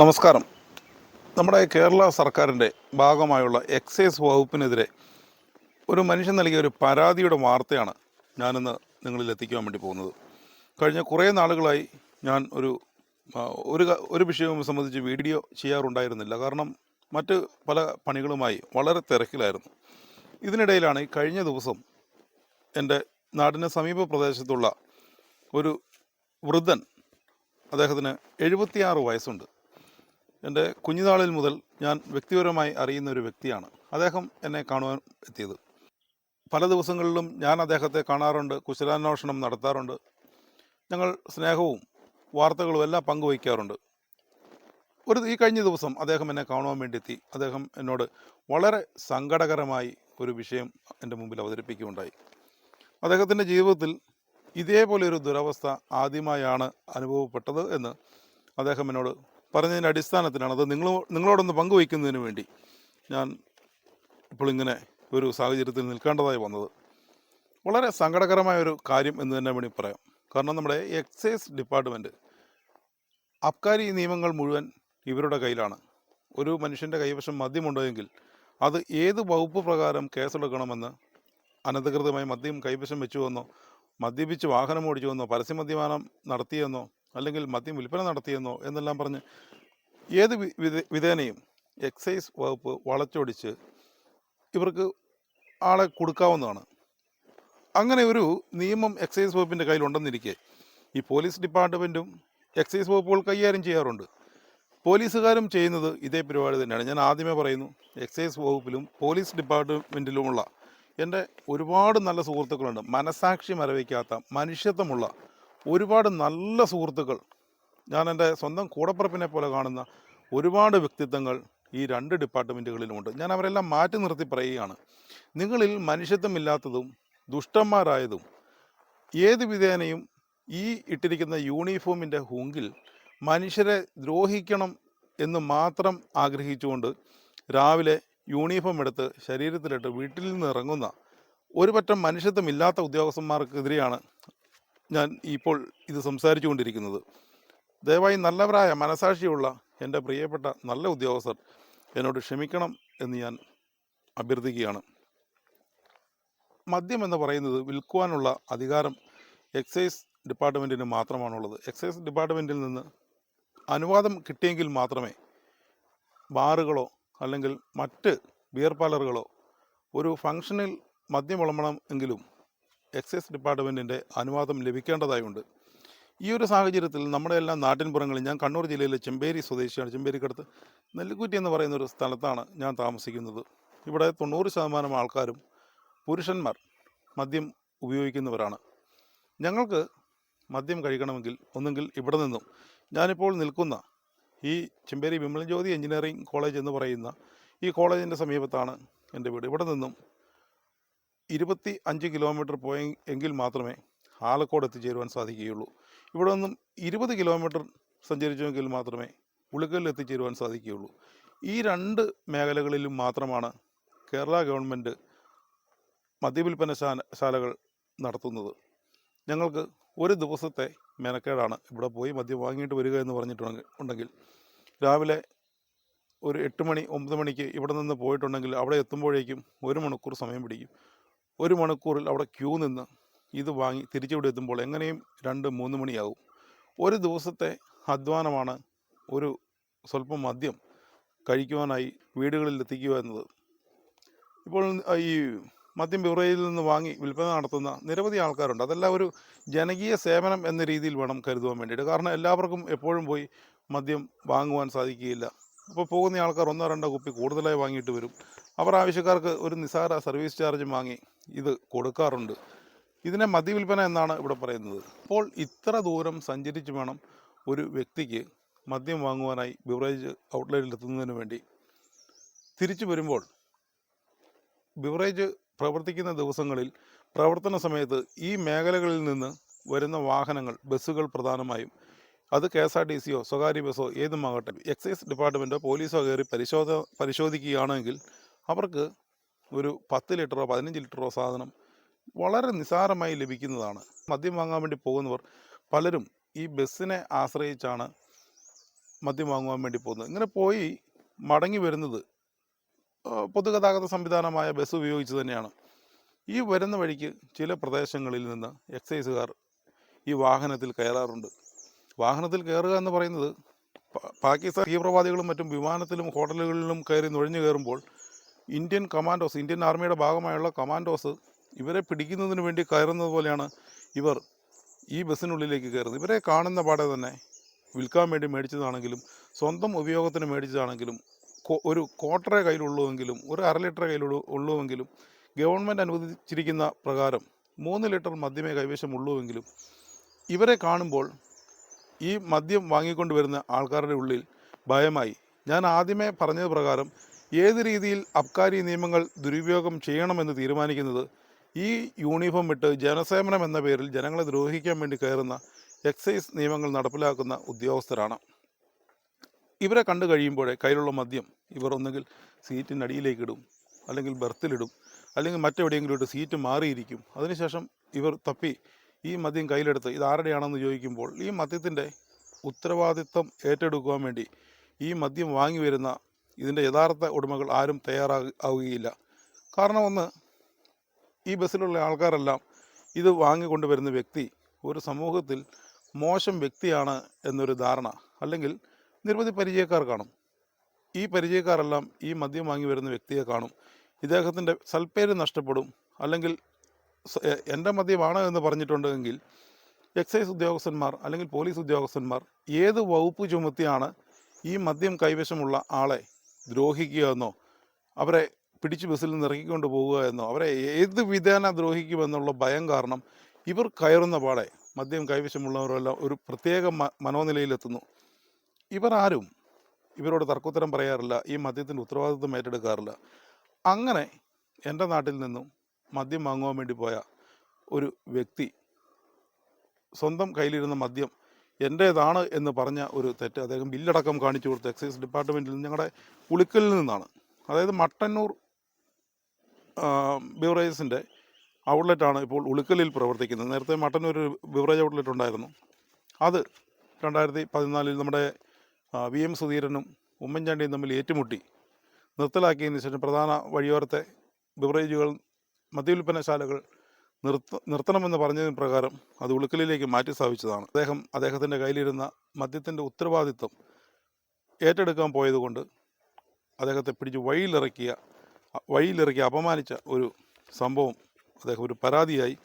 നമസ്കാരം. നമ്മുടെ കേരള സർക്കാരിന്റെ ഭാഗമായുള്ള എക്സൈസ് വകുപ്പിനെതിരെ ഒരു മനുഷ്യൻ നൽകിയ ഒരു പരാതിയുടെ വാർത്തയാണ് ഞാനിന്ന് നിങ്ങളിൽ എത്തിക്കാൻ വേണ്ടി പോകുന്നത്. കഴിഞ്ഞ കുറേ നാളുകളായി ഞാൻ ഒരു ഒരു ഒരു വിഷയവും സംബന്ധിച്ച് വീഡിയോ ചെയ്യാറുണ്ടായിരുന്നില്ല. കാരണം മറ്റ് പല പണികളുമായി വളരെ തിരക്കിലായിരുന്നു. ഇതിനിടയിലാണ് കഴിഞ്ഞ ദിവസം എന്റെ നാടിന് സമീപ പ്രദേശത്തുള്ള ഒരു വൃദ്ധൻ അദ്ദേഹത്തിന് എഴുപത്തിയാറ് വയസ്സുണ്ട്. എന്റെ കുഞ്ഞുനാളിൽ മുതൽ ഞാൻ വ്യക്തിപരമായി അറിയുന്ന ഒരു വ്യക്തിയാണ്. അദ്ദേഹം എന്നെ കാണുവാൻ എത്തിയത്. പല ദിവസങ്ങളിലും ഞാൻ അദ്ദേഹത്തെ കാണാറുണ്ട് കുശലാന്വേഷണം നടത്താറുണ്ട്. ഞങ്ങൾ സ്നേഹവും വാർത്തകളും എല്ലാം പങ്കുവയ്ക്കാറുണ്ട്. ഒരു ഈ കഴിഞ്ഞ ദിവസം അദ്ദേഹം എന്നെ കാണുവാൻ വേണ്ടി എത്തി അദ്ദേഹം എന്നോട് വളരെ സങ്കടകരമായി ഒരു വിഷയം എന്റെ മുമ്പിൽ അവതരിപ്പിക്കുകയുണ്ടായി. അദ്ദേഹത്തിന്റെ ജീവിതത്തിൽ ഇതേപോലെ ഒരു ദുരവസ്ഥ ആദ്യമായാണ് അനുഭവപ്പെട്ടത് എന്ന് അദ്ദേഹം എന്നോട് പറഞ്ഞതിന്റെ അടിസ്ഥാനത്തിലാണ്. അത് നിങ്ങൾ നിങ്ങളോടൊന്ന് പങ്കുവയ്ക്കുന്നതിന് വേണ്ടി ഞാൻ ഇപ്പോൾ ഇങ്ങനെ ഒരു സാഹചര്യത്തിൽ നിൽക്കേണ്ടതായി വന്നത്. വളരെ സങ്കടകരമായ ഒരു കാര്യം എന്ന് തന്നെ വേണമെങ്കിൽ പറയാം. കാരണം നമ്മുടെ എക്സൈസ് ഡിപ്പാർട്ട്മെന്റ് അബ്കാരി നിയമങ്ങൾ മുഴുവൻ ഇവരുടെ കയ്യിലാണ്. ഒരു മനുഷ്യന്റെ കൈവശം മദ്യമുണ്ടെങ്കിൽ അത് ഏത് വകുപ്പ് പ്രകാരം കേസെടുക്കണമെന്ന് അനധികൃതമായി മദ്യം കൈവശം വെച്ചുവെന്നോ മദ്യപിച്ച് വാഹനം ഓടിച്ചുവെന്നോ പരസ്യമദ്യപാനം നടത്തിയെന്നോ അല്ലെങ്കിൽ മദ്യം വിൽപ്പന നടത്തിയെന്നോ എന്നെല്ലാം പറഞ്ഞ് ഏത് വിധേനയും എക്സൈസ് വകുപ്പ് വളച്ചൊടിച്ച് ഇവർക്ക് ആളെ കൊടുക്കാവുന്നതാണ്. അങ്ങനെ ഒരു നിയമം എക്സൈസ് വകുപ്പിന്റെ കയ്യിലുണ്ടെന്നിരിക്കെ ഈ പോലീസ് ഡിപ്പാർട്ട്മെന്റും എക്സൈസ് വകുപ്പുകൾ കൈകാര്യം ചെയ്യാറുണ്ട്. പോലീസുകാരും ചെയ്യുന്നത് ഇതേ പരിപാടി തന്നെയാണ്. ഞാൻ ആദ്യമേ പറയുന്നു എക്സൈസ് വകുപ്പിലും പോലീസ് ഡിപ്പാർട്ട്മെന്റിലുമുള്ള എന്റെ ഒരുപാട് നല്ല സുഹൃത്തുക്കളുണ്ട്. മനസാക്ഷി മരവിക്കാത്ത മനുഷ്യത്വമുള്ള ഒരുപാട് നല്ല സുഹൃത്തുക്കൾ. ഞാൻ എന്റെ സ്വന്തം കൂടപ്പിറപ്പിനെ പോലെ കാണുന്ന ഒരുപാട് വ്യക്തിത്വങ്ങൾ ഈ രണ്ട് ഡിപ്പാർട്ട്മെന്റുകളിലുമുണ്ട്. ഞാൻ അവരെല്ലാം മാറ്റി നിർത്തി പറയുകയാണ്. നിങ്ങളിൽ മനുഷ്യത്വമില്ലാത്തതും ദുഷ്ടന്മാരായതും ഏത് വിധേനയും ഈ ഇട്ടിരിക്കുന്ന യൂണിഫോമിന്റെ ഹുങ്കിൽ മനുഷ്യരെ ദ്രോഹിക്കണം എന്ന് മാത്രം ആഗ്രഹിച്ചുകൊണ്ട് രാവിലെ യൂണിഫോം എടുത്ത് ശരീരത്തിലിട്ട് വീട്ടിൽ നിന്ന് ഇറങ്ങുന്ന ഒരു പറ്റം മനുഷ്യത്വമില്ലാത്ത ഉദ്യോഗസ്ഥന്മാർക്കെതിരെയാണ് ഞാൻ ഇപ്പോൾ ഇത് സംസാരിച്ചു കൊണ്ടിരിക്കുന്നത് ദയവായി നല്ലവരായ മനസാക്ഷിയുള്ള എന്റെ പ്രിയപ്പെട്ട നല്ല ഉദ്യോഗസ്ഥർ എന്നോട് ക്ഷമിക്കണം എന്ന് ഞാൻ അഭ്യർത്ഥിക്കുകയാണ്. മദ്യം എന്ന് പറയുന്നത് വിൽക്കുവാനുള്ള അധികാരം എക്സൈസ് ഡിപ്പാർട്ട്മെന്റിന് മാത്രമാണുള്ളത്. എക്സൈസ് ഡിപ്പാർട്ട്മെന്റിൽ നിന്ന് അനുവാദം കിട്ടിയെങ്കിൽ മാത്രമേ ബാറുകളോ അല്ലെങ്കിൽ മറ്റ് ബിയർ പാർലറുകളോ ഒരു ഫംഗ്ഷനിൽ മദ്യം വിളമ്പണം എങ്കിലും എക്സൈസ് ഡിപ്പാർട്ട്മെന്റിന്റെ അനുവാദം ലഭിക്കേണ്ടതായുണ്ട്. ഈ ഒരു സാഹചര്യത്തിൽ നമ്മുടെ എല്ലാം നാട്ടിൻപുറങ്ങളിൽ ഞാൻ കണ്ണൂർ ജില്ലയിലെ ചെമ്പേരി സ്വദേശിയാണ്. ചെമ്പേരിക്കടുത്ത് നെല്ലിക്കുറ്റി എന്ന് പറയുന്ന ഒരു സ്ഥലത്താണ് ഞാൻ താമസിക്കുന്നത്. ഇവിടെ തൊണ്ണൂറ് ശതമാനം ആൾക്കാരും പുരുഷന്മാർ മദ്യം ഉപയോഗിക്കുന്നവരാണ്. ഞങ്ങൾക്ക് മദ്യം കഴിക്കണമെങ്കിൽ ഒന്നുകിൽ ഇവിടെ നിന്നും ഞാനിപ്പോൾ നിൽക്കുന്ന ഈ ചെമ്പേരി വിമലജ്യോതി എഞ്ചിനീയറിംഗ് കോളേജ് എന്ന് പറയുന്ന ഈ കോളേജിന്റെ സമീപത്താണ് എന്റെ വീട്. ഇവിടെ നിന്നും ഇരുപത്തി അഞ്ച് കിലോമീറ്റർ പോയി എങ്കിൽ മാത്രമേ ആലക്കോട് എത്തിച്ചേരുവാൻ സാധിക്കുകയുള്ളൂ. ഇവിടെ നിന്നും ഇരുപത് കിലോമീറ്റർ സഞ്ചരിച്ചുവെങ്കിൽ മാത്രമേ ഉളുക്കലിൽ എത്തിച്ചേരുവാൻ സാധിക്കുകയുള്ളൂ. ഈ രണ്ട് മേഖലകളിലും മാത്രമാണ് കേരള ഗവൺമെന്റ് മദ്യവിൽപ്പന ശാല- ശാലകൾ നടത്തുന്നത്. ഞങ്ങൾക്ക് ഒരു ദിവസത്തെ മെനക്കേടാണ് ഇവിടെ പോയി മദ്യം വാങ്ങിയിട്ട് വരിക എന്ന് പറഞ്ഞിട്ടുണ്ടെങ്കിൽ ഉണ്ടെങ്കിൽ. രാവിലെ ഒരു എട്ട് മണി ഒമ്പത് മണിക്ക് ഇവിടെ നിന്ന് പോയിട്ടുണ്ടെങ്കിൽ അവിടെ എത്തുമ്പോഴേക്കും ഒരു മണിക്കൂർ സമയം പിടിക്കും. ഒരു മണിക്കൂറിൽ അവിടെ ക്യൂ നിന്ന് ഇത് വാങ്ങി തിരിച്ചിവിടെ എത്തുമ്പോൾ എങ്ങനെയും രണ്ട് മൂന്ന് മണിയാകും ഒരു ദിവസത്തെ അധ്വാനമാണ് ഒരു സ്വല്പം മദ്യം കഴിക്കുവാനായി വീടുകളിൽ എത്തിക്കുക എന്നത്. ഇപ്പോൾ ഈ മദ്യം ബിവറേജിൽ നിന്ന് വാങ്ങി വിൽപ്പന നടത്തുന്ന നിരവധി ആൾക്കാരുണ്ട്. അതെല്ലാം ഒരു ജനകീയ സേവനം എന്ന രീതിയിൽ വേണം കരുതുവാൻ വേണ്ടിയിട്ട്. കാരണം എല്ലാവർക്കും എപ്പോഴും പോയി മദ്യം വാങ്ങുവാൻ സാധിക്കുകയില്ല. അപ്പോൾ പോകുന്ന ആൾക്കാർ ഒന്നോ രണ്ടോ കുപ്പി കൂടുതലായി വാങ്ങിയിട്ട് വരും. അവർ ആവശ്യക്കാർക്ക് ഒരു നിസ്സാര സർവീസ് ചാർജ് വാങ്ങി ഇത് കൊടുക്കാറുണ്ട്. ഇതിനെ മദ്യവിൽപ്പന എന്നാണ് ഇവിടെ പറയുന്നത്. അപ്പോൾ ഇത്ര ദൂരം സഞ്ചരിച്ച് വേണം ഒരു വ്യക്തിക്ക് മദ്യം വാങ്ങുവാനായി ബിവറേജ് ഔട്ട്ലെറ്റിൽ എത്തുന്നതിന് വേണ്ടി. തിരിച്ചു വരുമ്പോൾ ബിവറേജ് പ്രവർത്തിക്കുന്ന ദിവസങ്ങളിൽ പ്രവർത്തന സമയത്ത് ഈ മേഖലകളിൽ നിന്ന് വരുന്ന വാഹനങ്ങൾ ബസ്സുകൾ പ്രധാനമായും അത് കെ എസ് ആർ ടി സിയോ സ്വകാര്യ ബസ്സോ ഏതുമാകട്ടെ എക്സൈസ് ഡിപ്പാർട്ട്മെന്റോ പോലീസോ കയറി പരിശോധ പരിശോധിക്കുകയാണെങ്കിൽ അവർക്ക് ഒരു പത്ത് ലിറ്ററോ പതിനഞ്ച് ലിറ്ററോ സാധനം വളരെ നിസ്സാരമായി ലഭിക്കുന്നതാണ്. മദ്യം വാങ്ങാൻ വേണ്ടി പോകുന്നവർ പലരും ഈ ബസ്സിനെ ആശ്രയിച്ചാണ് മദ്യം വാങ്ങുവാൻ വേണ്ടി പോകുന്നത്. ഇങ്ങനെ പോയി മടങ്ങി വരുന്നത് പൊതുഗതാഗത സംവിധാനമായ ബസ് ഉപയോഗിച്ച് തന്നെയാണ്. ഈ വരുന്ന വഴിക്ക് ചില പ്രദേശങ്ങളിൽ നിന്ന് എക്സൈസുകാർ ഈ വാഹനത്തിൽ കയറാറുണ്ട്. വാഹനത്തിൽ കയറുക എന്ന് പറയുന്നത് പാകിസ്ഥാൻ തീവ്രവാദികളും മറ്റും വിമാനത്തിലും ഹോട്ടലുകളിലും കയറി നുഴഞ്ഞു കയറുമ്പോൾ ഇന്ത്യൻ കമാൻഡോസ് ഇന്ത്യൻ ആർമിയുടെ ഭാഗമായുള്ള കമാൻഡോസ് ഇവരെ പിടിക്കുന്നതിന് വേണ്ടി കയറുന്നത് പോലെയാണ് ഇവർ ഈ ബസ്സിനുള്ളിലേക്ക് കയറുന്നത്. ഇവരെ കാണുന്ന പാടെ തന്നെ വിൽക്കാൻ വേണ്ടി മേടിച്ചതാണെങ്കിലും സ്വന്തം ഉപയോഗത്തിന് മേടിച്ചതാണെങ്കിലും ഒരു ക്വാർട്ടറെ കയ്യിലുള്ളുവെങ്കിലും ഒരു അര ലിറ്റർ കയ്യിലുള്ളൂ ഉള്ളുവെങ്കിലും ഗവൺമെന്റ് അനുവദിച്ചിരിക്കുന്ന പ്രകാരം മൂന്ന് ലിറ്റർ മദ്യമേ കൈവശമുള്ളുവെങ്കിലും ഇവരെ കാണുമ്പോൾ ഈ മദ്യം വാങ്ങിക്കൊണ്ട് വരുന്ന ആൾക്കാരുടെ ഉള്ളിൽ ഭയമായി. ഞാൻ ആദ്യമേ പറഞ്ഞത് പ്രകാരം ഏത് രീതിയിൽ അബ്കാരി നിയമങ്ങൾ ദുരുപയോഗം ചെയ്യണമെന്ന് തീരുമാനിക്കുന്നത് ഈ യൂണിഫോം ഇട്ട് ജനസേവനം എന്ന പേരിൽ ജനങ്ങളെ ദ്രോഹിക്കാൻ വേണ്ടി കയറുന്ന എക്സൈസ് നിയമങ്ങൾ നടപ്പിലാക്കുന്ന ഉദ്യോഗസ്ഥരാണ്. ഇവരെ കണ്ടു കഴിയുമ്പോഴേ കയ്യിലുള്ള മദ്യം ഇവർ ഒന്നുകിൽ സീറ്റിനടിയിലേക്ക് ഇടും അല്ലെങ്കിൽ ബർത്തിലിടും അല്ലെങ്കിൽ മറ്റെവിടെയെങ്കിലും ഇട്ട് സീറ്റ് മാറിയിരിക്കും. അതിനുശേഷം ഇവർ തപ്പി ഈ മദ്യം കയ്യിലെടുത്ത് ഇത് ആരുടെയാണെന്ന് ചോദിക്കുമ്പോൾ ഈ മദ്യത്തിന്റെ ഉത്തരവാദിത്വം ഏറ്റെടുക്കുവാൻ വേണ്ടി ഈ മദ്യം വാങ്ങി വരുന്ന ഇതിന്റെ യഥാർത്ഥ ഉടമകൾ ആരും തയ്യാറാകുകയില്ല കാരണം ഒന്ന് ഈ ബസ്സിലുള്ള ആൾക്കാരെല്ലാം ഇത് വാങ്ങിക്കൊണ്ടുവരുന്ന വ്യക്തി ഒരു സമൂഹത്തിൽ മോശം വ്യക്തിയാണ് എന്നൊരു ധാരണ അല്ലെങ്കിൽ നിരവധി പരിചയക്കാർ കാണും. ഈ പരിചയക്കാരെല്ലാം ഈ മദ്യം വാങ്ങി വരുന്ന വ്യക്തിയെ കാണും. ഇദ്ദേഹത്തിന്റെ സൽപ്പേര് നഷ്ടപ്പെടും അല്ലെങ്കിൽ എന്റെ മദ്യമാണ് എന്ന് പറഞ്ഞിട്ടുണ്ടെങ്കിൽ എക്സൈസ് ഉദ്യോഗസ്ഥന്മാർ അല്ലെങ്കിൽ പോലീസ് ഉദ്യോഗസ്ഥന്മാർ ഏത് വകുപ്പ് ചുമത്തിയാണ് ഈ മദ്യം കൈവശമുള്ള ആളെ ദ്രോഹിക്കുക എന്നോ അവരെ പിടിച്ച് ബസ്സിൽ നിന്ന് ഇറക്കിക്കൊണ്ട് പോവുക എന്നോ അവരെ ഏത് വിധേന ദ്രോഹിക്കുമെന്നുള്ള ഭയം കാരണം ഇവർ കയറുന്ന പാടെ മദ്യം കൈവശമുള്ളവരെല്ലാം ഒരു പ്രത്യേക മനോനിലയിലെത്തുന്നു. ഇവർ ആരും ഇവരോട് തർക്കോത്തരം പറയാറില്ല ഈ മദ്യത്തിന്റെ ഉത്തരവാദിത്വം ഏറ്റെടുക്കാറില്ല. അങ്ങനെ എന്റെ നാട്ടിൽ നിന്നും മദ്യം വാങ്ങുവാൻ വേണ്ടി പോയ ഒരു വ്യക്തി സ്വന്തം കയ്യിലിരുന്ന മദ്യം എന്റേതാണ് എന്ന് പറഞ്ഞ ഒരു തെറ്റ് അദ്ദേഹം ബില്ലടക്കം കാണിച്ചു കൊടുത്തു എക്സൈസ് ഡിപ്പാർട്ട്മെന്റിൽ നിന്ന് ഞങ്ങളുടെ ഉളിക്കലിൽ നിന്നാണ്. അതായത് മട്ടന്നൂർ ബിവറേജസിന്റെ ഔട്ട്ലെറ്റാണ് ഇപ്പോൾ ഉളിക്കലിൽ പ്രവർത്തിക്കുന്നത്. നേരത്തെ മട്ടന്നൂർ ഒരു ബിവറേജ് ഔട്ട്ലെറ്റ് ഉണ്ടായിരുന്നു. അത് രണ്ടായിരത്തി പതിനാലിൽ നമ്മുടെ വി എം സുധീരനും ഉമ്മൻചാണ്ടിയും തമ്മിൽ ഏറ്റുമുട്ടി. നിർത്തലാക്കിയതിന് ശേഷം പ്രധാന വഴിയോരത്തെ ബിവറേജുകൾ മദ്യവിൽപ്പനശാലകൾ നിർത്ത നിർത്തണമെന്ന് പറഞ്ഞതിന് പ്രകാരം അത് ഉളുക്കലിലേക്ക് മാറ്റി സ്ഥാപിച്ചതാണ്. അദ്ദേഹം അദ്ദേഹത്തിന്റെ കയ്യിലിരുന്ന മദ്യത്തിന്റെ ഉത്തരവാദിത്വം ഏറ്റെടുക്കാൻ പോയതുകൊണ്ട് അദ്ദേഹത്തെ പിടിച്ച് വഴിയിലിറക്കിയ വഴിയിലിറക്കി അപമാനിച്ച ഒരു സംഭവം അദ്ദേഹം ഒരു പരാതിയായി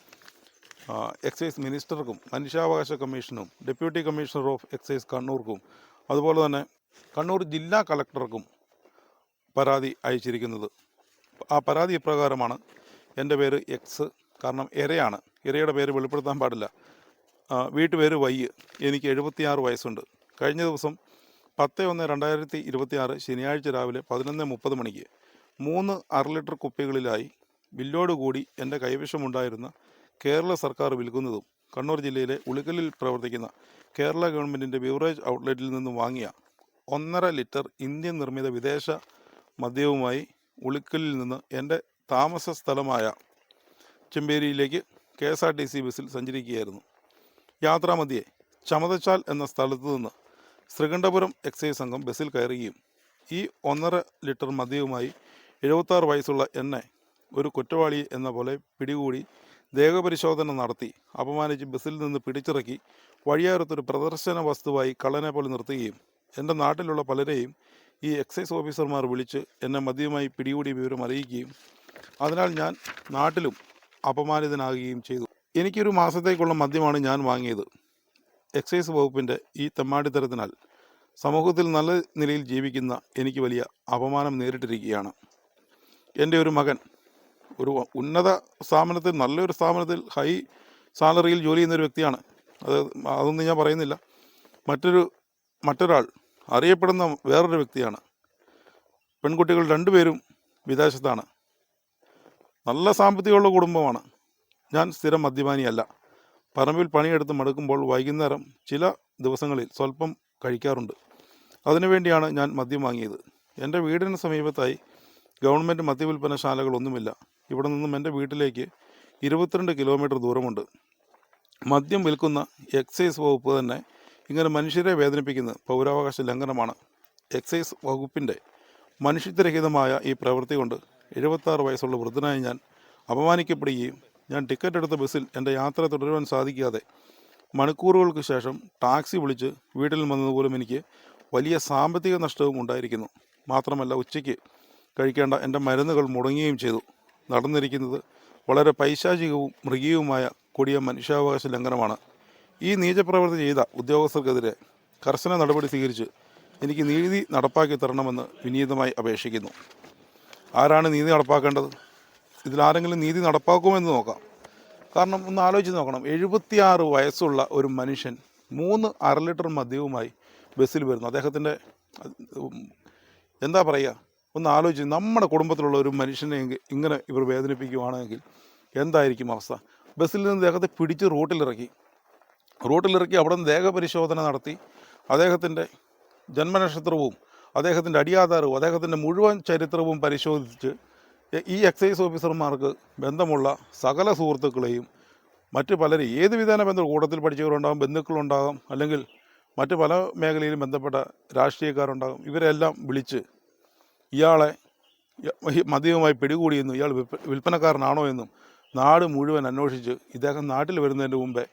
എക്സൈസ് മിനിസ്റ്റർക്കും മനുഷ്യാവകാശ കമ്മീഷനും ഡെപ്യൂട്ടി കമ്മീഷണർ ഓഫ് എക്സൈസ് കണ്ണൂർക്കും അതുപോലെ തന്നെ കണ്ണൂർ ജില്ലാ കളക്ടർക്കും പരാതി അയച്ചിരിക്കുന്നത്. ആ പരാതി ഇപ്രകാരമാണ് എന്റെ പേര് എക്സ് കാരണം ഇരയാണ് ഇരയുടെ പേര് വെളിപ്പെടുത്താൻ പാടില്ല. വീട്ടുപേര് വയ്യ് എനിക്ക് എഴുപത്തിയാറ് വയസ്സുണ്ട്. കഴിഞ്ഞ ദിവസം പത്ത് ഒന്ന് രണ്ടായിരത്തി ഇരുപത്തിയാറ് ശനിയാഴ്ച രാവിലെ പതിനൊന്ന് മുപ്പത് മണിക്ക് മൂന്ന് അര ലിറ്റർ കുപ്പികളിലായി ബില്ലോട് കൂടി എന്റെ കൈവശമുണ്ടായിരുന്ന കേരള സർക്കാർ വിൽക്കുന്നതും കണ്ണൂർ ജില്ലയിലെ ഉളിക്കലിൽ പ്രവർത്തിക്കുന്ന കേരള ഗവൺമെന്റിന്റെ ബിവറേജ് ഔട്ട്ലെറ്റിൽ നിന്നും വാങ്ങിയ ഒന്നര ലിറ്റർ ഇന്ത്യൻ നിർമ്മിത വിദേശ മദ്യവുമായി ഉളിക്കലിൽ നിന്ന് എന്റെ താമസ സ്ഥലമായ ചെമ്പേരിയിലേക്ക് K S R T C ബസ്സിൽ സഞ്ചരിക്കുകയായിരുന്നു. യാത്രാമധ്യേ ചമതച്ചാൽ എന്ന സ്ഥലത്ത് നിന്ന് ശ്രീകണ്ഠപുരം എക്സൈസ് സംഘം ബസ്സിൽ കയറുകയും ഈ ഒന്നര ലിറ്റർ മദ്യവുമായി എഴുപത്താറ് വയസ്സുള്ള എന്നെ ഒരു കുറ്റവാളി എന്ന പോലെ പിടികൂടി ദേഹപരിശോധന നടത്തി അപമാനിച്ച് ബസ്സിൽ നിന്ന് പിടിച്ചിറക്കി വഴിയോരത്തൊരു പ്രദർശന വസ്തുവായി കള്ളനെ പോലെ നിർത്തുകയും എന്റെ നാട്ടിലുള്ള പലരെയും ഈ എക്സൈസ് ഓഫീസർമാർ വിളിച്ച് എന്നെ മദ്യവുമായി പിടികൂടിയ വിവരം അറിയിക്കുകയും അതിനാൽ ഞാൻ നാട്ടിലും അപമാനിതനാകുകയും ചെയ്തു. എനിക്കൊരു മാസത്തേക്കുള്ള മദ്യമാണ് ഞാൻ വാങ്ങിയത്. എക്സൈസ് വകുപ്പിന്റെ ഈ തെമ്മാടിത്തരത്തിനാൽ സമൂഹത്തിൽ നല്ല നിലയിൽ ജീവിക്കുന്ന എനിക്ക് വലിയ അപമാനം നേരിട്ടിരിക്കുകയാണ്. എന്റെ ഒരു മകൻ ഒരു ഉന്നത സ്ഥാപനത്തിൽ നല്ലൊരു സ്ഥാപനത്തിൽ ഹൈ സാലറിയിൽ ജോലി ചെയ്യുന്ന ഒരു വ്യക്തിയാണ്. അത് അതൊന്നും ഞാൻ പറയുന്നില്ല. മറ്റൊരു മറ്റൊരാൾ അറിയപ്പെടുന്ന വേറൊരു വ്യക്തിയാണ്. പെൺകുട്ടികൾ രണ്ടുപേരും വിദേശത്താണ്. നല്ല സാമ്പത്തികമുള്ള കുടുംബമാണ്. ഞാൻ സ്ഥിരം മദ്യപാനിയല്ല. പറമ്പിൽ പണിയെടുത്ത് മടുക്കുമ്പോൾ വൈകുന്നേരം ചില ദിവസങ്ങളിൽ സ്വല്പം കഴിക്കാറുണ്ട്. അതിനുവേണ്ടിയാണ് ഞാൻ മദ്യം വാങ്ങിയത്. എന്റെ വീടിന് സമീപത്തായി ഗവൺമെന്റ് മദ്യവിൽപ്പനശാലകളൊന്നുമില്ല. ഇവിടെ നിന്നും എന്റെ വീട്ടിലേക്ക് ഇരുപത്തിരണ്ട് കിലോമീറ്റർ ദൂരമുണ്ട്. മദ്യം വിൽക്കുന്ന എക്സൈസ് വകുപ്പ് തന്നെ ഇങ്ങനെ മനുഷ്യരെ വേദനിപ്പിക്കുന്നത് പൗരാവകാശ ലംഘനമാണ്. എക്സൈസ് വകുപ്പിന്റെ മനുഷ്യത്വരഹിതമായ ഈ പ്രവൃത്തി കൊണ്ട് എഴുപത്താറ് വയസ്സുള്ള വൃദ്ധനായ ഞാൻ അപമാനിക്കപ്പെടുകയും ഞാൻ ടിക്കറ്റ് എടുത്ത ബസ്സിൽ എന്റെ യാത്ര തുടരുവാൻ സാധിക്കാതെ മണിക്കൂറുകൾക്ക് ശേഷം ടാക്സി വിളിച്ച് വീട്ടിൽ വന്നതുപോലും എനിക്ക് വലിയ സാമ്പത്തിക നഷ്ടവും ഉണ്ടായിരിക്കുന്നു. മാത്രമല്ല ഉച്ചയ്ക്ക് കഴിക്കേണ്ട എന്റെ മരുന്നുകൾ മുടങ്ങുകയും ചെയ്തു. നടന്നിരിക്കുന്നത് വളരെ പൈശാചികവും മൃഗീയവുമായ കൊടിയ മനുഷ്യാവകാശ ലംഘനമാണ്. ഈ നീചപ്രവൃത്തി ചെയ്ത ഉദ്യോഗസ്ഥർക്കെതിരെ കർശന നടപടി സ്വീകരിച്ച് എനിക്ക് നീതി നടപ്പാക്കി തരണമെന്ന് വിനീതമായി അപേക്ഷിക്കുന്നു. ആരാണ് നീതി നടപ്പാക്കേണ്ടത്? ഇതിലാരെങ്കിലും നീതി നടപ്പാക്കുമെന്ന് നോക്കാം. കാരണം ഒന്ന് ആലോചിച്ച് നോക്കണം. എഴുപത്തിയാറ് വയസ്സുള്ള ഒരു മനുഷ്യൻ മൂന്ന് അര ലിറ്റർ മദ്യവുമായി ബസ്സിൽ വരുന്നു. അദ്ദേഹത്തിന്റെ എന്താ പറയുക? ഒന്ന് ആലോചിച്ച് നമ്മുടെ കുടുംബത്തിലുള്ള ഒരു മനുഷ്യനെ ഇങ്ങനെ ഇവർ വേദനിപ്പിക്കുകയാണെങ്കിൽ എന്തായിരിക്കും അവസ്ഥ? ബസ്സിൽ നിന്ന് അദ്ദേഹത്തെ പിടിച്ച് റോട്ടിലിറക്കി. റോട്ടിലിറക്കി അവിടെ നിന്ന് ദേഹപരിശോധന നടത്തി. അദ്ദേഹത്തിന്റെ ജന്മനക്ഷത്രവും അദ്ദേഹത്തിന്റെ അടിയാധാരവും അദ്ദേഹത്തിന്റെ മുഴുവൻ ചരിത്രവും പരിശോധിച്ച് ഈ എക്സൈസ് ഓഫീസർമാർക്ക് ബന്ധമുള്ള സകല സുഹൃത്തുക്കളെയും മറ്റ് പലരും ഏത് വിധേന ബന്ധം കൂട്ടത്തിൽ പഠിച്ചവരുണ്ടാകും ബന്ധുക്കളുണ്ടാകും അല്ലെങ്കിൽ മറ്റ് പല മേഖലയിലും ബന്ധപ്പെട്ട രാഷ്ട്രീയക്കാരുണ്ടാകും ഇവരെല്ലാം വിളിച്ച് ഇയാളെ മദ്യവുമായി പിടികൂടിയെന്നും ഇയാൾ വിൽപ്പനക്കാരനാണോ എന്നും നാട് മുഴുവൻ അന്വേഷിച്ച് ഇദ്ദേഹം നാട്ടിൽ വരുന്നതിന് മുമ്പേ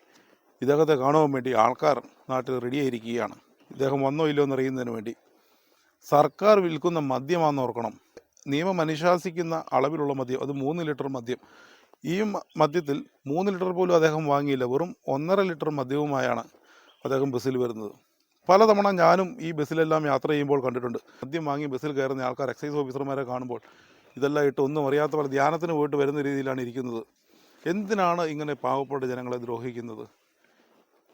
ഇദ്ദേഹത്തെ കാണുവാൻ വേണ്ടി ആൾക്കാർ നാട്ടിൽ റെഡിയായിരിക്കുകയാണ് ഇദ്ദേഹം വന്നോ ഇല്ലയോ എന്നറിയുന്നതിന് വേണ്ടി സർക്കാർ വിൽക്കുന്ന മദ്യമാണെന്ന് ഓർക്കണം. നിയമം അനുശാസിക്കുന്ന അളവിലുള്ള മദ്യം അത് മൂന്ന് ലിറ്റർ മദ്യം. ഈ മദ്യത്തിൽ മൂന്ന് ലിറ്റർ പോലും അദ്ദേഹം വാങ്ങിയില്ല. വെറും ഒന്നര ലിറ്റർ മദ്യവുമായാണ് അദ്ദേഹം ബസ്സിൽ വരുന്നത്. പലതവണ ഞാനും ഈ ബസ്സിലെല്ലാം യാത്ര ചെയ്യുമ്പോൾ കണ്ടിട്ടുണ്ട്. മദ്യം വാങ്ങി ബസ്സിൽ കയറുന്ന ആൾക്കാർ എക്സൈസ് ഓഫീസർമാരെ കാണുമ്പോൾ ഇതെല്ലാം ഇട്ട് ഒന്നും അറിയാത്ത പോലെ ധ്യാനത്തിന് പോയിട്ട് വരുന്ന രീതിയിലാണ് ഇരിക്കുന്നത്. എന്തിനാണ് ഇങ്ങനെ പാവപ്പെട്ട ജനങ്ങളെ ദ്രോഹിക്കുന്നത്?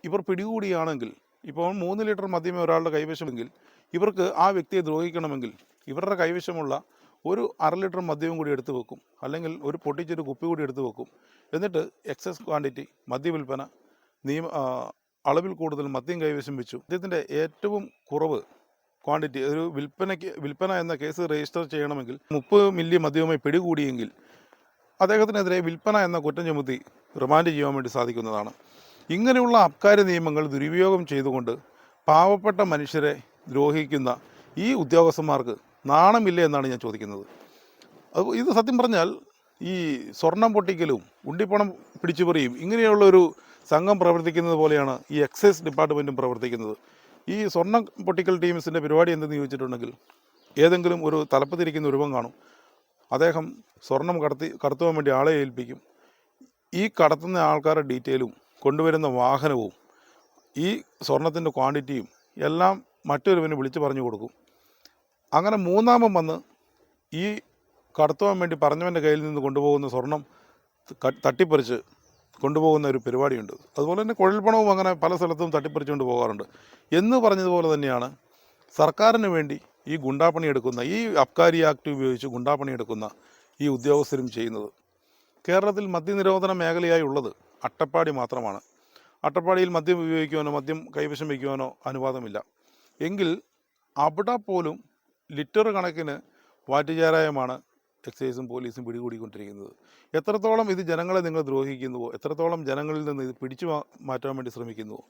ഇവർ പിടികൂടിയാണെങ്കിൽ ഇപ്പോൾ മൂന്ന് ലിറ്റർ മദ്യമേ ഒരാളുടെ കൈവശമെങ്കിൽ ഇവർക്ക് ആ വ്യക്തിയെ ദ്രോഹിക്കണമെങ്കിൽ ഇവരുടെ കൈവശമുള്ള ഒരു അര ലിറ്റർ മദ്യവും കൂടി എടുത്തു വെക്കും. അല്ലെങ്കിൽ ഒരു പൊട്ടിച്ചൊരു കുപ്പി കൂടി എടുത്തു വെക്കും. എന്നിട്ട് എക്സസ് ക്വാണ്ടിറ്റി മദ്യവിൽപ്പന നിയമ അളവിൽ കൂടുതൽ മദ്യം കൈവശം വെച്ചു. മദ്യത്തിന്റെ ഏറ്റവും കുറവ് ക്വാണ്ടിറ്റി ഒരു വിൽപ്പനയ്ക്ക് വിൽപ്പന എന്ന കേസ് രജിസ്റ്റർ ചെയ്യണമെങ്കിൽ മുപ്പത് മില്ലി മദ്യവുമായി പിടികൂടിയെങ്കിൽ അദ്ദേഹത്തിനെതിരെ വിൽപ്പന എന്ന കുറ്റം ചുമത്തി റിമാൻഡ് ചെയ്യാൻ വേണ്ടി സാധിക്കുന്നതാണ്. ഇങ്ങനെയുള്ള അബ്കാരി നിയമങ്ങൾ ദുരുപയോഗം ചെയ്തുകൊണ്ട് പാവപ്പെട്ട മനുഷ്യരെ ദ്രോഹിക്കുന്ന ഈ ഉദ്യോഗസ്ഥന്മാർക്ക് നാണമില്ല എന്നാണ് ഞാൻ ചോദിക്കുന്നത്. അത് ഇത് സത്യം പറഞ്ഞാൽ ഈ സ്വർണം പൊട്ടിക്കലും ഉണ്ടിപ്പണം പിടിച്ചുപറിയും ഇങ്ങനെയുള്ള ഒരു സംഘം പ്രവർത്തിക്കുന്നത് പോലെയാണ് ഈ എക്സൈസ് ഡിപ്പാർട്ട്മെന്റും പ്രവർത്തിക്കുന്നത്. ഈ സ്വർണം പൊട്ടിക്കൽ ടീംസിന്റെ പരിപാടി എന്തെന്ന് ചോദിച്ചിട്ടുണ്ടെങ്കിൽ ഏതെങ്കിലും ഒരു തലപ്പത്തിരിക്കുന്ന രൂപം കാണും. അദ്ദേഹം സ്വർണം കടത്തി കടത്തുവാൻ വേണ്ടി ആളെ ഏൽപ്പിക്കും. ഈ കടത്തുന്ന ആൾക്കാരുടെ ഡീറ്റെയിലും കൊണ്ടുവരുന്ന വാഹനവും ഈ സ്വർണത്തിന്റെ ക്വാണ്ടിറ്റിയും എല്ലാം മറ്റൊരുവന് വിളിച്ചു പറഞ്ഞു കൊടുക്കും. അങ്ങനെ മൂന്നാമൻ വന്ന് ഈ കടത്തുവാൻ വേണ്ടി പറഞ്ഞവന്റെ കയ്യിൽ നിന്ന് കൊണ്ടുപോകുന്ന സ്വർണം തട്ടിപ്പറിച്ച് കൊണ്ടുപോകുന്ന ഒരു പരിപാടിയുണ്ട്. അതുപോലെ തന്നെ കുഴൽപ്പണവും അങ്ങനെ പല സ്ഥലത്തും തട്ടിപ്പറിച്ചുകൊണ്ട് പോകാറുണ്ട്. എന്ന് പറഞ്ഞതുപോലെ തന്നെയാണ് സർക്കാരിന് വേണ്ടി ഈ ഗുണ്ടാപ്പണി എടുക്കുന്ന ഈ അബ്കാരി ആക്ട് ഉപയോഗിച്ച് ഗുണ്ടാപ്പണി എടുക്കുന്ന ഈ ഉദ്യോഗസ്ഥരും ചെയ്യുന്നത്. കേരളത്തിൽ മദ്യനിരോധന മേഖലയായി ഉള്ളത് അട്ടപ്പാടി മാത്രമാണ്. അട്ടപ്പാടിയിൽ മദ്യം ഉപയോഗിക്കുവാനോ മദ്യം കൈവശം വയ്ക്കുവാനോ അനുവാദമില്ല. എങ്കിൽ അവിടെ പോലും ലിറ്റർ കണക്കിന് വാറ്റുചാരായമാണ് എക്സൈസും പോലീസും പിടികൂടിക്കൊണ്ടിരിക്കുന്നത്. എത്രത്തോളം ഇത് ജനങ്ങളെ നിങ്ങൾ ദ്രോഹിക്കുന്നുവോ എത്രത്തോളം ജനങ്ങളിൽ നിന്ന് ഇത് പിടിച്ചു മാറ്റാൻ വേണ്ടി ശ്രമിക്കുന്നുവോ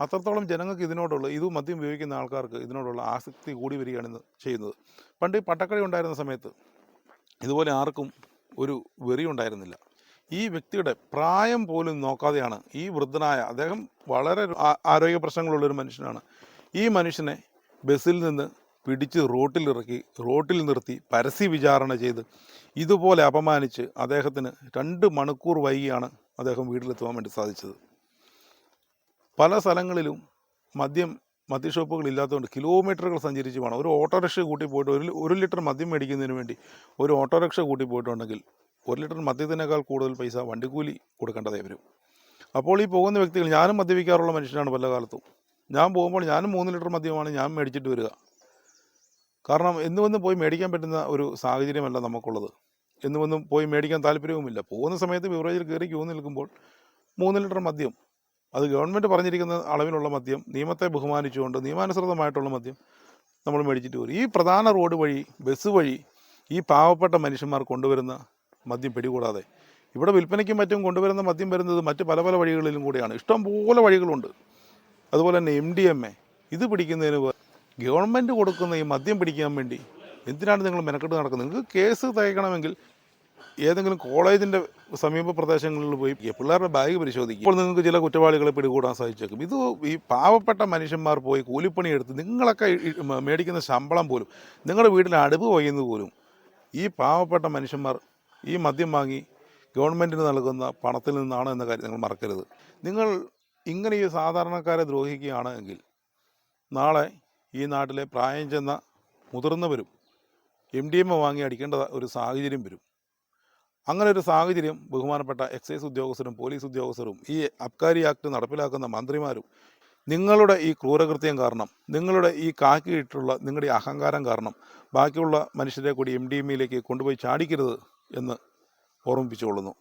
അത്രത്തോളം ജനങ്ങൾക്ക് ഇതിനോടുള്ള ഇത് മദ്യം ഉപയോഗിക്കുന്ന ആൾക്കാർക്ക് ഇതിനോടുള്ള ആസക്തി കൂടി വരികയാണ് ചെയ്യുന്നത്. പണ്ട് ഈ പട്ടക്കടി ഉണ്ടായിരുന്ന സമയത്ത് ഇതുപോലെ ആർക്കും ഒരു വെറി ഉണ്ടായിരുന്നില്ല. ഈ വ്യക്തിയുടെ പ്രായം പോലും നോക്കാതെയാണ് ഈ വൃദ്ധനായ അദ്ദേഹം വളരെ ആരോഗ്യ പ്രശ്നങ്ങളുള്ളൊരു മനുഷ്യനാണ്. ഈ മനുഷ്യനെ ബസ്സിൽ നിന്ന് പിടിച്ച് റോട്ടിലിറക്കി റോട്ടിൽ നിർത്തി പരസ്യ വിചാരണ ചെയ്ത് ഇതുപോലെ അപമാനിച്ച് അദ്ദേഹത്തിന് രണ്ട് മണിക്കൂർ വൈകിയാണ് അദ്ദേഹം വീട്ടിലെത്തുവാൻ വേണ്ടി സാധിച്ചത്. പല സ്ഥലങ്ങളിലും മദ്യം മദ്യഷോപ്പുകൾ ഇല്ലാത്തതുകൊണ്ട് കിലോമീറ്ററുകൾ സഞ്ചരിച്ച് വേണം. ഒരു ഓട്ടോറിക്ഷ കൂട്ടി പോയിട്ട് ഒരു ഒരു ലിറ്റർ മദ്യം മേടിക്കുന്നതിന് വേണ്ടി ഒരു ഓട്ടോറിക്ഷ കൂട്ടി പോയിട്ടുണ്ടെങ്കിൽ ഒരു ലിറ്റർ മദ്യത്തിനേക്കാൾ കൂടുതൽ പൈസ വണ്ടിക്കൂലി കൊടുക്കേണ്ടതായി വരും. അപ്പോൾ ഈ പോകുന്ന വ്യക്തികൾ ഞാനും മദ്യപിക്കാറുള്ള മനുഷ്യനാണ് പല കാലത്തും ഞാൻ പോകുമ്പോൾ ഞാനും മൂന്ന് ലിറ്റർ മദ്യമാണ് ഞാൻ മേടിച്ചിട്ട് വരിക. കാരണം എന്നുവെന്നും പോയി മേടിക്കാൻ പറ്റുന്ന ഒരു സാഹചര്യമല്ല നമുക്കുള്ളത്. എന്നുവെന്നും പോയി മേടിക്കാൻ താല്പര്യവുമില്ല. പോകുന്ന സമയത്ത് ബിവറേജിൽ കയറി ക്യൂ നിൽക്കുമ്പോൾ മൂന്ന് ലിറ്റർ മദ്യം അത് ഗവൺമെന്റ് പറഞ്ഞിരിക്കുന്ന അളവിലുള്ള മദ്യം നിയമത്തെ ബഹുമാനിച്ചുകൊണ്ട് നിയമാനുസൃതമായിട്ടുള്ള മദ്യം നമ്മൾ മേടിച്ചിട്ട് വരും. ഈ പ്രധാന റോഡ് വഴി ബസ് വഴി ഈ പാവപ്പെട്ട മനുഷ്യന്മാർ കൊണ്ടുവരുന്ന മദ്യം പിടികൂടാതെ. ഇവിടെ വിൽപ്പനയ്ക്കും മറ്റും കൊണ്ടുവരുന്ന മദ്യം വരുന്നത് മറ്റ് പല പല വഴികളിലും കൂടിയാണ്. ഇഷ്ടം പോലെ വഴികളുണ്ട്. അതുപോലെ തന്നെ എം ഡി എം എ ഇത് പിടിക്കുന്നതിന് ഗവൺമെന്റ് കൊടുക്കുന്ന ഈ മദ്യം പിടിക്കാൻ വേണ്ടി എന്തിനാണ് നിങ്ങൾ മെനക്കെട്ട് നടക്കുന്നത്? നിങ്ങൾക്ക് കേസ് തയ്ക്കണമെങ്കിൽ ഏതെങ്കിലും കോളേജിന്റെ സമീപ പ്രദേശങ്ങളിൽ പോയി പിള്ളേരുടെ ബാഗ് പരിശോധിക്കും. ഇപ്പോൾ നിങ്ങൾക്ക് ചില കുറ്റവാളികളെ പിടികൂടാൻ സാധിച്ചേക്കും. ഇത് ഈ പാവപ്പെട്ട മനുഷ്യന്മാർ പോയി കൂലിപ്പണി എടുത്ത് നിങ്ങളൊക്കെ മേടിക്കുന്ന ശമ്പളം പോലും നിങ്ങളുടെ വീട്ടിൽ അടുപ്പ് വയ്യുന്നത് പോലും ഈ പാവപ്പെട്ട മനുഷ്യന്മാർ ഈ മദ്യം വാങ്ങി ഗവൺമെന്റിന് നൽകുന്ന പണത്തിൽ നിന്നാണ് എന്ന കാര്യം നിങ്ങൾ മറക്കരുത്. നിങ്ങൾ ഇങ്ങനെ ഈ സാധാരണക്കാരെ ദ്രോഹിക്കുകയാണ് എങ്കിൽ നാളെ ഈ നാട്ടിലെ പ്രായം ചെന്ന മുതിർന്നവരും എം ഡി എം വാങ്ങി അടിക്കേണ്ട ഒരു സാഹചര്യം വരും. അങ്ങനെ ഒരു സാഹചര്യം ബഹുമാനപ്പെട്ട എക്സൈസ് ഉദ്യോഗസ്ഥരും പോലീസ് ഉദ്യോഗസ്ഥരും ഈ അബ്കാരി ആക്ട് നടപ്പിലാക്കുന്ന മന്ത്രിമാരും നിങ്ങളുടെ ഈ ക്രൂരകൃത്യം കാരണം നിങ്ങളുടെ ഈ കാക്കിയിട്ടുള്ള നിങ്ങളുടെ അഹങ്കാരം കാരണം ബാക്കിയുള്ള മനുഷ്യരെ കൂടി എം ഡി എമ്മിലേക്ക് കൊണ്ടുപോയി ചാടിക്കരുത് എന്ന് ഓർമ്മിപ്പിച്ചുകൊള്ളുന്നു.